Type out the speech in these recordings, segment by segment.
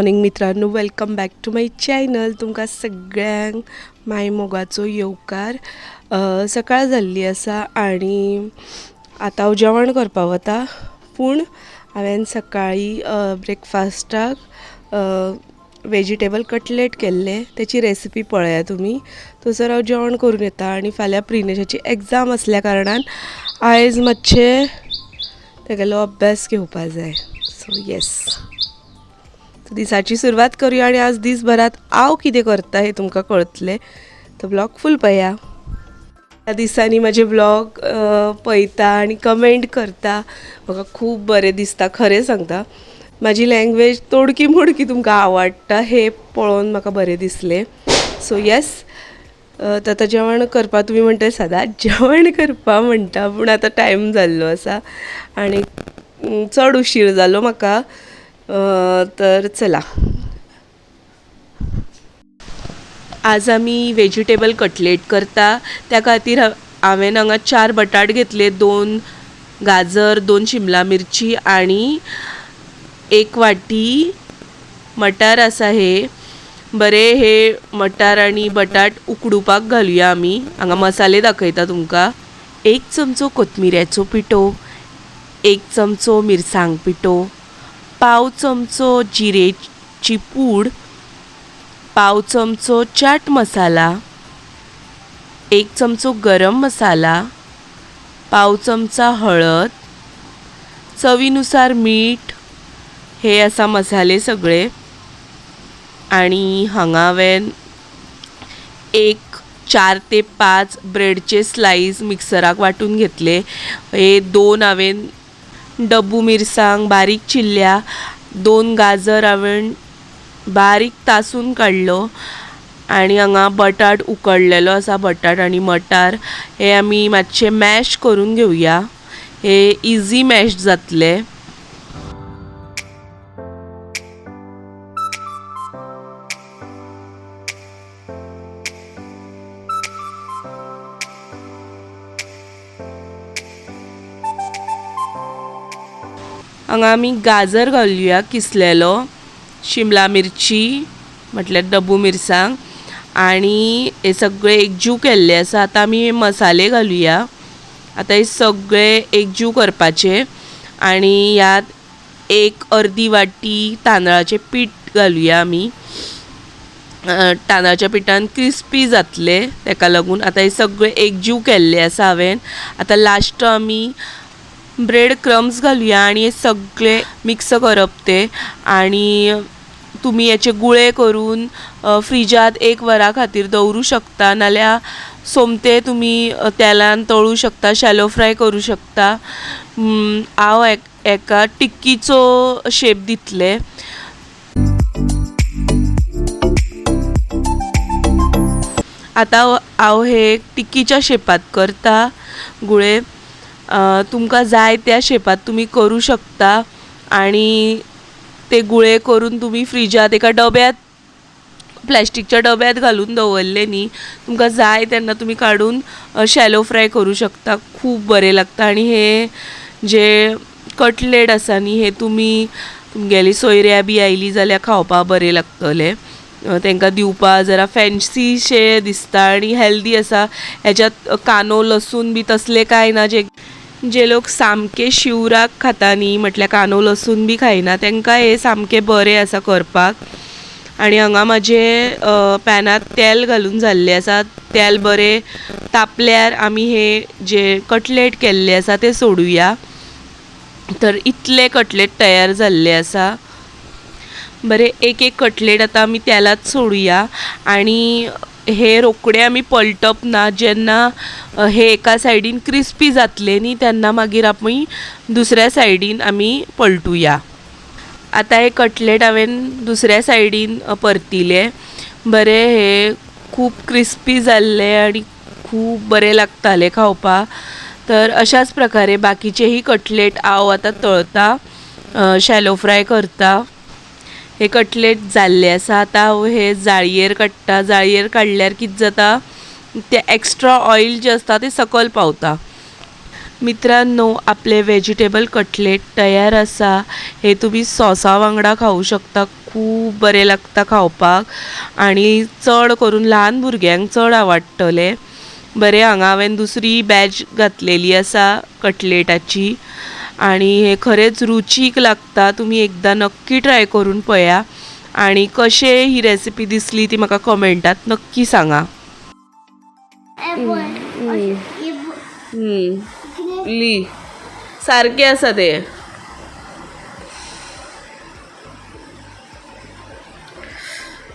Morning मित्रांनो. Welcome back to my channel तुमकां सगळ्यांक माय मोगाचो येवकार. सकाळ जाल्ली आसा आनी आतां हांव जेवण करपा वता. पूण हांवें सकाळीं ब्रेकफास्टाक वेजिटेबल कटलेट केल्ले. तेची रेसिपी पळया तुमी थंयसर हांव जेवण करून येता आनी फाल्यां प्रिनेशाची एग्जाम आसल्या कारणान आयज मातशें तेगेलो अभ्यास घेवपा जाय. सो येस दिसाची सुरवात करूया आणि आज दिसभरात हांव कितें करता हें तुमकां कळतलें. तो ब्लॉग फूल पळया ह्या दिसांनी माझे ब्लॉग पळयता आनी कमेंट करता. म्हाका खूब बरें दिसता खरें सांगता. म्हाजी लँग्वेज तोडकी मोडकी तुमकां आवडटा हें पळोवन म्हाका बरें दिसलें. सो येस आतां जेवण करपा तुमी म्हणटा सदांच जेवण करपा म्हणटा पूण आतां टायम जाल्लो आसा आनी चड उशीर जालो म्हाका तर चला. आज आमी वेजिटेबल कटलेट करता. त्या खातीर हांवें हांगा चार बटाट घेतले दोन गाजर दोन शिमला मिरची आनी एक वाटी मटार आसा हे बरे हे मटार आनी बटाट उकडुपाक घालूया आमी हांगा मसाले दाखयता तुमकां. एक चमचो कोथमिऱ्याचो पिठो एक चमचो मिरसांग पिठो. पाव चमचो जिरेची पूड पाव चमचो चाट मसाला एक चमचो गरम मसाला पाव चमचा हळद चवीनुसार मीठ हे आसा मसाले सगळे. आनी हांगा हांवें एक चार ते पांच ब्रेडचे स्लायस मिक्सराक वांटून घेतले. हे दोन हांवें डब्बू मिरसांग बारीक चिल्ल्या दोन गाजर हांवें बारीक तासून काडलो आनी हांगा बटाट उकडलेलो आसा बटाट आनी मटार. हे आमी मातशे मॅश करून घेवया हे इजी मॅश जातले. हांगा आमी गाजर घालुया किसलेलो शिमला मिरची म्हटल्यार डब्बू मिरसांग आनी हे सगळे एकजीव केल्ले आसा. आतां आमी मसाले घालुया. आतां हे सगळे एकजीव करपाचे. आनी ह्यात एक अर्दी वाटी तांदळाचें पीठ घालुया आमी. तांदळाच्या पिठान क्रिस्पी जातले ताका लागून. आतां हे सगळे एकजीव केल्ले आसा हांवें आतां लास्ट आमी ब्रेड क्रम्स घालुया आनी हे सगळे मिक्स करप ते. आनी तुमी हेचे गुळे करून फ्रिजांत एक वरा खातीर दवरूं शकता. नाल्यार सोमते तुमी तेलान तळूं शकता शॅलो फ्राय करूं शकता. हांव एका टिक्कीचो शेप दितले. आतां हांव हे टिक्कीच्या शेपात करता गुळे. तुमकां जाय त्या शेपात तुमी करूं शकता आनी ते गुळे करून तुमी फ्रिजांत एका डब्यांत प्लॅस्टिकच्या डब्यांत घालून दवरले न्ही तुमकां जाय तेन्ना तुमी काडून शॅलो फ्राय करूं शकता. खूब बरें लागता. आनी हे जे कटलेट आसा न्ही हे तुमी तुमगेली सोयऱ्या बी आयली जाल्यार खावपाक बरें लागतले. तांकां दिवपा जरा फॅन्सीशे दिसता आनी हेल्दी आसा हेज्यात कांदो लसूण बी तसले कांय ना जे जे लोक सामके शिवराक खाता न्ही म्हटल्यार कांदो लसूण बी खायना तांकां हे सामके बरें आसा करपाक. आनी हांगा म्हाजे पॅनांत तेल घालून जाल्लें आसा. तेल बरें तापल्यार आमी हे जे कटलेट केल्ले आसा ते सोडुया. तर इतले कटलेट तयार जाल्ले आसा. बरें एक एक कटलेट आतां आमी तेलांत सोडुया. आनी हे रोकडे आमी पलटप ना जेन्ना हे एका सायडीन क्रिस्पी जातले न्ही तेन्ना मागीर आमी दुसऱ्या सायडीन आमी पलटुया. आतां हे कटलेट हांवें दुसऱ्या सायडीन परतिले. बरे हे खूब क्रिस्पी जाल्ले आनी खूब बरें लागताले खावपाक तर अशाच प्रकारे बाकीचेही कटलेट हांव आतां तळता शॅलो फ्राय करता. हे कटलेट जाल्ले आसा आतां हांव हे जाळयेर काडटा जाळयेर काडल्यार कितें जाता? तें एक्स्ट्रा ऑयल जे आसता तें सकयल पावता. मित्रांनो आपले व्हेजिटेबल कटलेट तयार आसा हे तुमी सॉसा वांगडा खावूं शकता. खूब बरें लागता खावपाक. आनी चड करून ल्हान भुरग्यांक चड आवडटले. बरें हांगा हांवें दुसरी बॅच घातलेली आसा कटलेटाची. आणि हे खरेंच रुचीक लागता तुमी एकदां नक्की ट्राय करून पळया आणि कशे ही रेसिपी दिसली ती म्हाका कमेंटात नक्की सांगा. ली. सारकें आसा ते.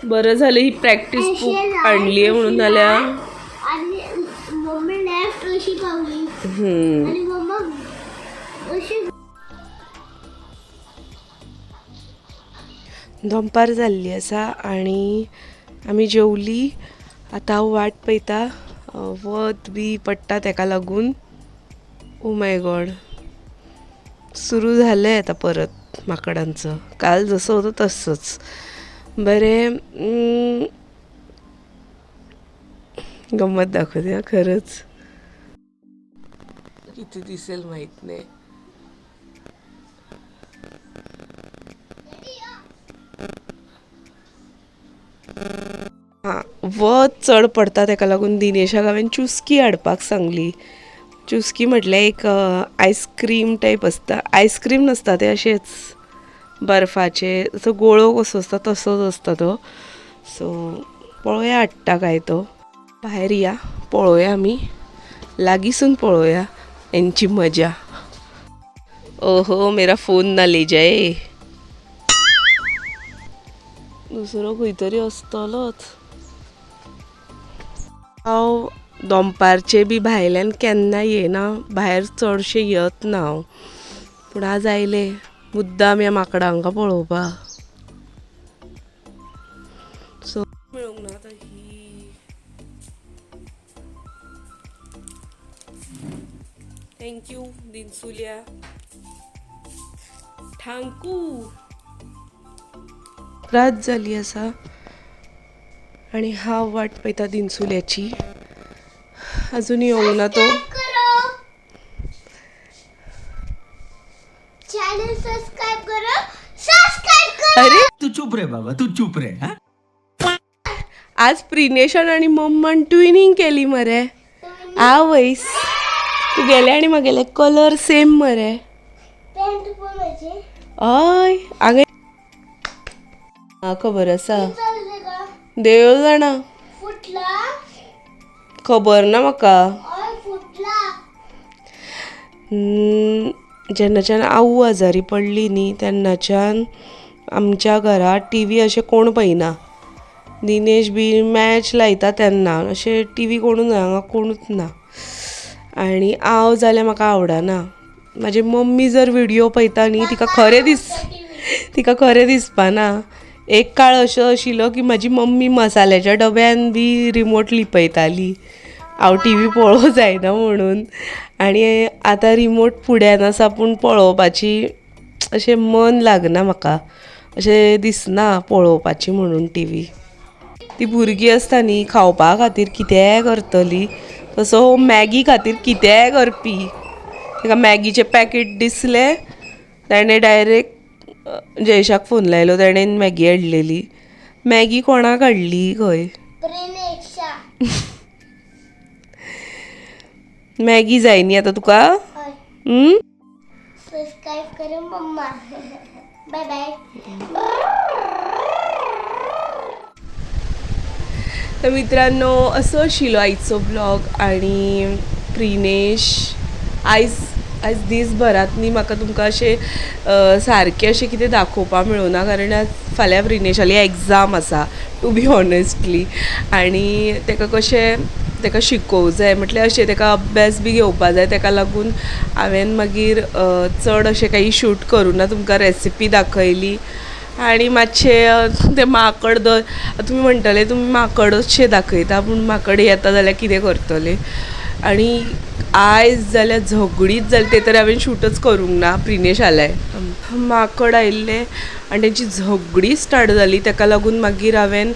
बरं झालं ही प्रॅक्टिस बुक आणली आहे म्हणून जाल्यार दनपार जाल्ली आसा आनी आमी जेवली. आतां हांव वाट पळयता वत बी पडटा ताका लागून. ओ माय गॉड सुरू जालें आतां परत माकडांचं. काल जसं होतं तसंच. बरें गंमत दाखवते खरंच. किती दिसेल माहीत नाही. व वत चड पडटा ताका लागून. दिनेशाक हांवें चुस्की हाडपाक सांगली. चुस्की म्हटल्यार एक आयस्क्रीम टायप आसता आयस्क्रीम नासता ते अशेंच बर्फाचे. असो गोळो कसो आसता तसोच आसता तो. सो पळोवया हाडटा काय तो. भायर या पळोवया आमी लागींसून पळोवया यांची मजा. ओहो मेरा फोन ना ले जाय दुसरो खंय तरी आसतलोच हांव दनपारचे बी भायल्यान केन्ना येना भायर चडशें येत ना हांव पूण आज आयले मुद्दाम ह्या माकडांका पळोवपाक सो मेळूंक ना आतां ही. थँक्यू दिनसुल्या. थँकू रात जाली आसा आनी हांव वाट पळयता दिनसुल्याची. अजून येवंक ना तो अरे! तू चुप रे बाबा तू चुप रे हा? आज प्रिनेशन आणि मम्मान ट्विनिंग केली मरे. आवयस तू गेले आणि म्हगेले कलर सेम मरे. हय हांगा हा खबर आसा चालले का देव जाणा. फुटला? खबर ना म्हाका जेन्नाच्यान आवू आजारी पडली न्ही तेन्नाच्यान आमच्या घरात टी व्ही अशें कोण पळयना दिनेश बी मॅच लायता तेन्ना अशें टी व्ही कोणूच ना हांगा कोणूच ना. आनी हांव जाल्यार म्हाका आवडना. म्हाजी मम्मी जर व्हिडियो पळयता न्ही तिका खरें दिस तिका खरें दिसपाना. एक काळ असो आशिल्लो की म्हाजी मम्मी मसाल्याच्या डब्यान बी रिमोट लिपयताली हांव टी व्ही पळोवं जायना म्हणून. आनी आतां रिमोट फुड्यान आसा पूण पळोवपाची अशें मन लागना म्हाका अशें दिसना पळोवपाची म्हणून टी व्ही ती भुरगीं आसता न्ही खावपा खातीर कितेंय करतली? तसो मॅगी खातीर कितेंय करपी? ताका मॅगीचें पॅकेट दिसलें ताणें डायरेक्ट जयेशाक फोन लायलो ताणें मॅगी हाडलेली. मॅगी कोणाक हाडली खंय? मॅगी जाय न्ही आतां तुका? हय. हम्म? सबस्क्राईब करो मम्मा. बाय बाय तर मित्रांनो असो आशिल्लो आयचो ब्लॉग आणि प्रिनेश आयज आयज दीसभरात न्ही म्हाका तुमकां अशें सारकें अशें कितें दाखोवपा मेळुना कारण आज फाल्यां प्रिनेशाली एग्जाम आसा टू बी ऑनेस्टली. आनी ताका कशें ताका शिकोवं जाय म्हटल्यार अशें ताका अभ्यास बी घेवपा जाय ताका लागून हांवें मागीर चड अशें काही शूट करूं ना तुमकां रेसिपी दाखयली. आनी मातशें तें माकड दर तुमी म्हणटले तुमी माकडशें दाखयता पूण माकड येता जाल्यार कितें करतले? आनी आयज जाल्यार झगडीच जाली ते तर हांवें शूटच करूंक ना. प्रिनेश आलाय. माकड आयिल्ले आनी तेंची झगडी स्टार्ट जाली ताका लागून मागीर हांवें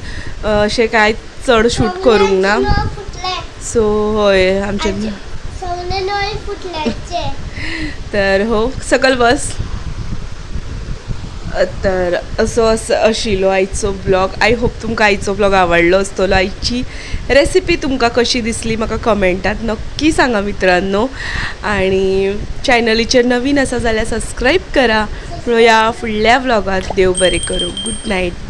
अशें कांयच चड शूट करूंक ना. सो हय आमचे तर हो सकल बस. तर असो असो आशिल्लो आयचो ब्लॉग आय होप तुमकां आयचो ब्लॉग आवडलो आसतलो आयची रेसिपी तुमकां कशी दिसली? म्हाका कमेंटात नक्की सांगा मित्रांनो. आणि चॅनलीचेर नवीन आसा जाल्यार सबस्क्राईब करा. या फुडल्या व्लॉगात देव बरें करूं. Good night